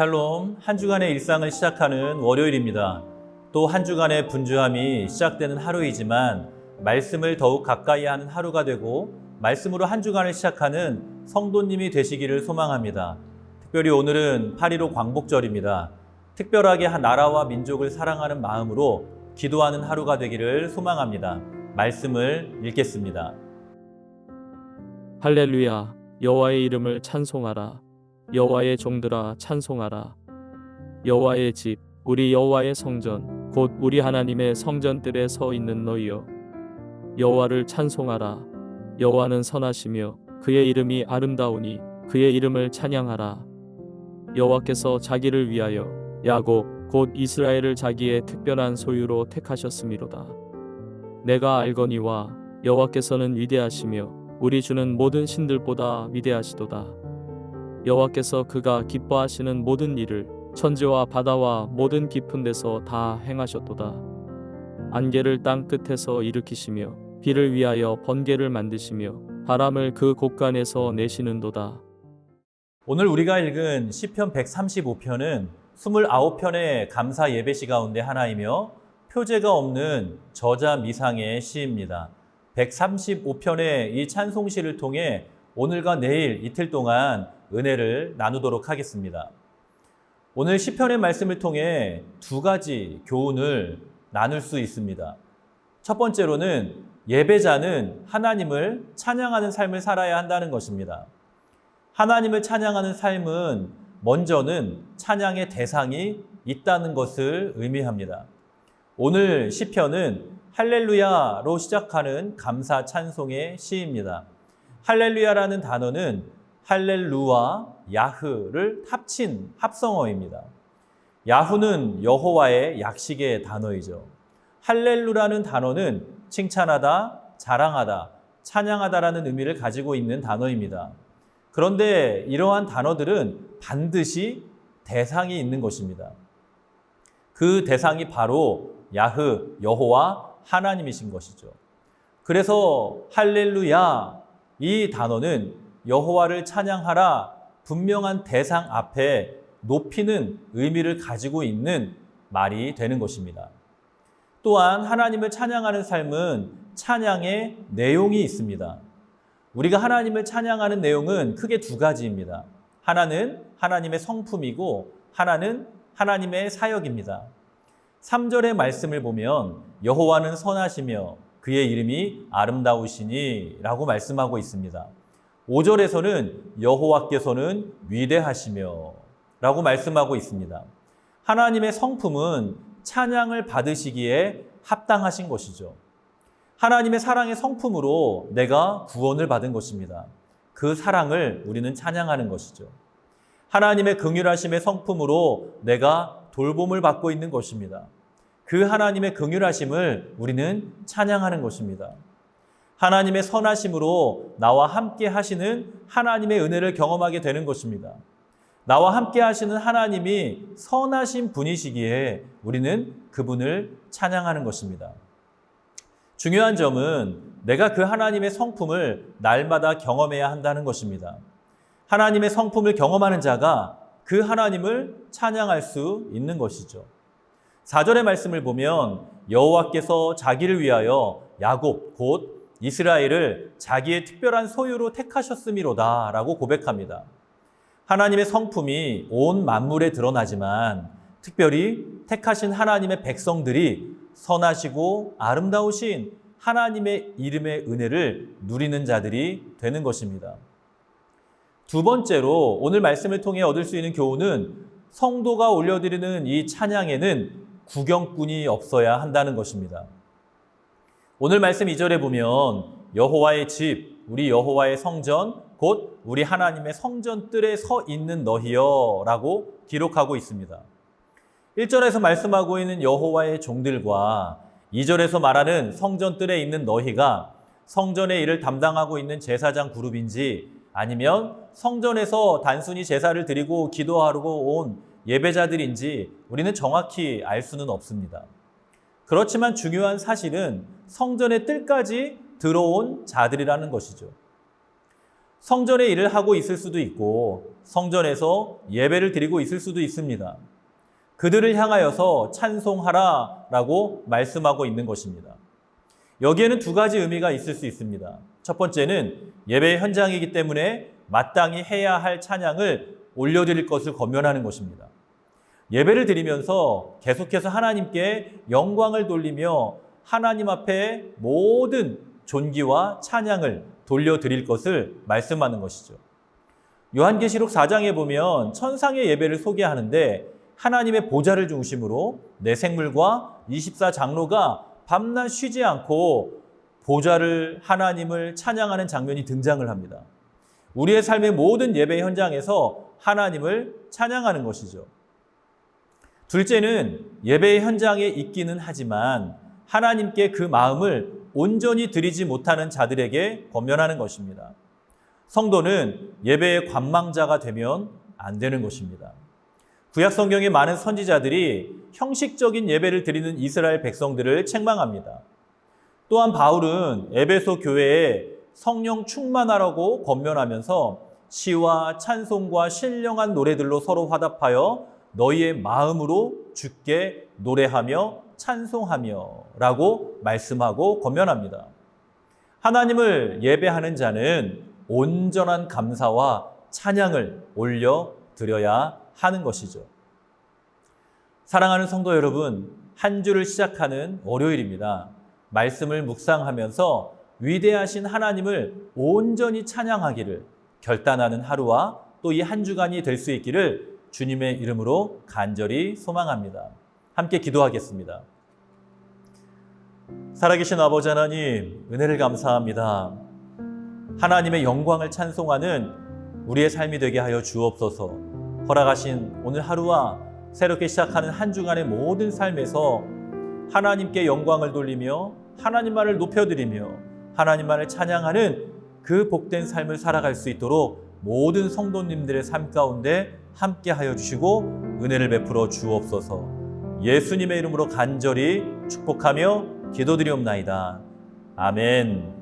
샬롬, 한 주간의 일상을 시작하는 월요일입니다. 또 한 주간의 분주함이 시작되는 하루이지만 말씀을 더욱 가까이 하는 하루가 되고 말씀으로 한 주간을 시작하는 성도님이 되시기를 소망합니다. 특별히 오늘은 8.15 광복절입니다. 특별하게 한 나라와 민족을 사랑하는 마음으로 기도하는 하루가 되기를 소망합니다. 말씀을 읽겠습니다. 할렐루야 여호와의 이름을 찬송하라 여호와의 종들아 찬송하라. 여호와의 집 우리 여호와의 성전 곧 우리 하나님의 성전들에 서 있는 너희여. 여호와를 찬송하라. 여호와는 선하시며 그의 이름이 아름다우니 그의 이름을 찬양하라. 여호와께서 자기를 위하여 야곱 곧 이스라엘을 자기의 특별한 소유로 택하셨음이로다. 내가 알거니와 여호와께서는 위대하시며 우리 주는 모든 신들보다 위대하시도다. 여호와께서 그가 기뻐하시는 모든 일을 천지와 바다와 모든 깊은 데서 다 행하셨도다. 안개를 땅 끝에서 일으키시며 비를 위하여 번개를 만드시며 바람을 그 곳간에서 내시는도다. 오늘 우리가 읽은 시편 135편은 29편의 감사 예배시 가운데 하나이며 표제가 없는 저자 미상의 시입니다. 135편의 이 찬송시를 통해 오늘과 내일 이틀 동안 은혜를 나누도록 하겠습니다. 오늘 시편의 말씀을 통해 두 가지 교훈을 나눌 수 있습니다. 첫 번째로는 예배자는 하나님을 찬양하는 삶을 살아야 한다는 것입니다. 하나님을 찬양하는 삶은 먼저는 찬양의 대상이 있다는 것을 의미합니다. 오늘 시편은 할렐루야로 시작하는 감사 찬송의 시입니다. 할렐루야라는 단어는 할렐루와 야흐를 합친 합성어입니다. 야후는 여호와의 약식의 단어이죠. 할렐루라는 단어는 칭찬하다, 자랑하다, 찬양하다라는 의미를 가지고 있는 단어입니다. 그런데 이러한 단어들은 반드시 대상이 있는 것입니다. 그 대상이 바로 야흐, 여호와, 하나님이신 것이죠. 그래서 할렐루야 이 단어는 여호와를 찬양하라 분명한 대상 앞에 높이는 의미를 가지고 있는 말이 되는 것입니다. 또한 하나님을 찬양하는 삶은 찬양의 내용이 있습니다. 우리가 하나님을 찬양하는 내용은 크게 두 가지입니다. 하나는 하나님의 성품이고 하나는 하나님의 사역입니다. 3절의 말씀을 보면 여호와는 선하시며 그의 이름이 아름다우시니 라고 말씀하고 있습니다. 5절에서는 여호와께서는 위대하시며 라고 말씀하고 있습니다. 하나님의 성품은 찬양을 받으시기에 합당하신 것이죠. 하나님의 사랑의 성품으로 내가 구원을 받은 것입니다. 그 사랑을 우리는 찬양하는 것이죠. 하나님의 긍휼하심의 성품으로 내가 돌봄을 받고 있는 것입니다. 그 하나님의 긍휼하심을 우리는 찬양하는 것입니다. 하나님의 선하심으로 나와 함께 하시는 하나님의 은혜를 경험하게 되는 것입니다. 나와 함께 하시는 하나님이 선하신 분이시기에 우리는 그분을 찬양하는 것입니다. 중요한 점은 내가 그 하나님의 성품을 날마다 경험해야 한다는 것입니다. 하나님의 성품을 경험하는 자가 그 하나님을 찬양할 수 있는 것이죠. 4절의 말씀을 보면 여호와께서 자기를 위하여 야곱 곧 이스라엘을 자기의 특별한 소유로 택하셨음이로다 라고 고백합니다. 하나님의 성품이 온 만물에 드러나지만 특별히 택하신 하나님의 백성들이 선하시고 아름다우신 하나님의 이름의 은혜를 누리는 자들이 되는 것입니다. 두 번째로 오늘 말씀을 통해 얻을 수 있는 교훈은 성도가 올려드리는 이 찬양에는 구경꾼이 없어야 한다는 것입니다. 오늘 말씀 2절에 보면 여호와의 집, 우리 여호와의 성전, 곧 우리 하나님의 성전 뜰에 서 있는 너희여라고 기록하고 있습니다. 1절에서 말씀하고 있는 여호와의 종들과 2절에서 말하는 성전 뜰에 있는 너희가 성전의 일을 담당하고 있는 제사장 그룹인지 아니면 성전에서 단순히 제사를 드리고 기도하고 온 예배자들인지 우리는 정확히 알 수는 없습니다. 그렇지만 중요한 사실은 성전의 뜰까지 들어온 자들이라는 것이죠. 성전의 일을 하고 있을 수도 있고 성전에서 예배를 드리고 있을 수도 있습니다. 그들을 향하여서 찬송하라 라고 말씀하고 있는 것입니다. 여기에는 두 가지 의미가 있을 수 있습니다. 첫 번째는 예배 현장이기 때문에 마땅히 해야 할 찬양을 올려드릴 것을 권면하는 것입니다. 예배를 드리면서 계속해서 하나님께 영광을 돌리며 하나님 앞에 모든 존귀와 찬양을 돌려드릴 것을 말씀하는 것이죠. 요한계시록 4장에 보면 천상의 예배를 소개하는데 하나님의 보좌를 중심으로 내 생물과 24장로가 밤낮 쉬지 않고 보좌를 하나님을 찬양하는 장면이 등장을 합니다. 우리의 삶의 모든 예배 현장에서 하나님을 찬양하는 것이죠. 둘째는 예배 현장에 있기는 하지만 하나님께 그 마음을 온전히 드리지 못하는 자들에게 권면하는 것입니다. 성도는 예배의 관망자가 되면 안 되는 것입니다. 구약 성경의 많은 선지자들이 형식적인 예배를 드리는 이스라엘 백성들을 책망합니다. 또한 바울은 에베소 교회에 성령 충만하라고 권면하면서 시와 찬송과 신령한 노래들로 서로 화답하여 너희의 마음으로 주께 노래하며 찬송하며 라고 말씀하고 권면합니다. 하나님을 예배하는 자는 온전한 감사와 찬양을 올려 드려야 하는 것이죠. 사랑하는 성도 여러분, 한 주를 시작하는 월요일입니다. 말씀을 묵상하면서 위대하신 하나님을 온전히 찬양하기를 결단하는 하루와 또 이 한 주간이 될 수 있기를 주님의 이름으로 간절히 소망합니다. 함께 기도하겠습니다. 살아계신 아버지 하나님, 은혜를 감사합니다. 하나님의 영광을 찬송하는 우리의 삶이 되게 하여 주옵소서. 허락하신 오늘 하루와 새롭게 시작하는 한 주간의 모든 삶에서 하나님께 영광을 돌리며 하나님만을 높여드리며 하나님만을 찬양하는 그 복된 삶을 살아갈 수 있도록 모든 성도님들의 삶 가운데 함께 하여 주시고 은혜를 베풀어 주옵소서. 예수님의 이름으로 간절히 축복하며 기도드리옵나이다. 아멘.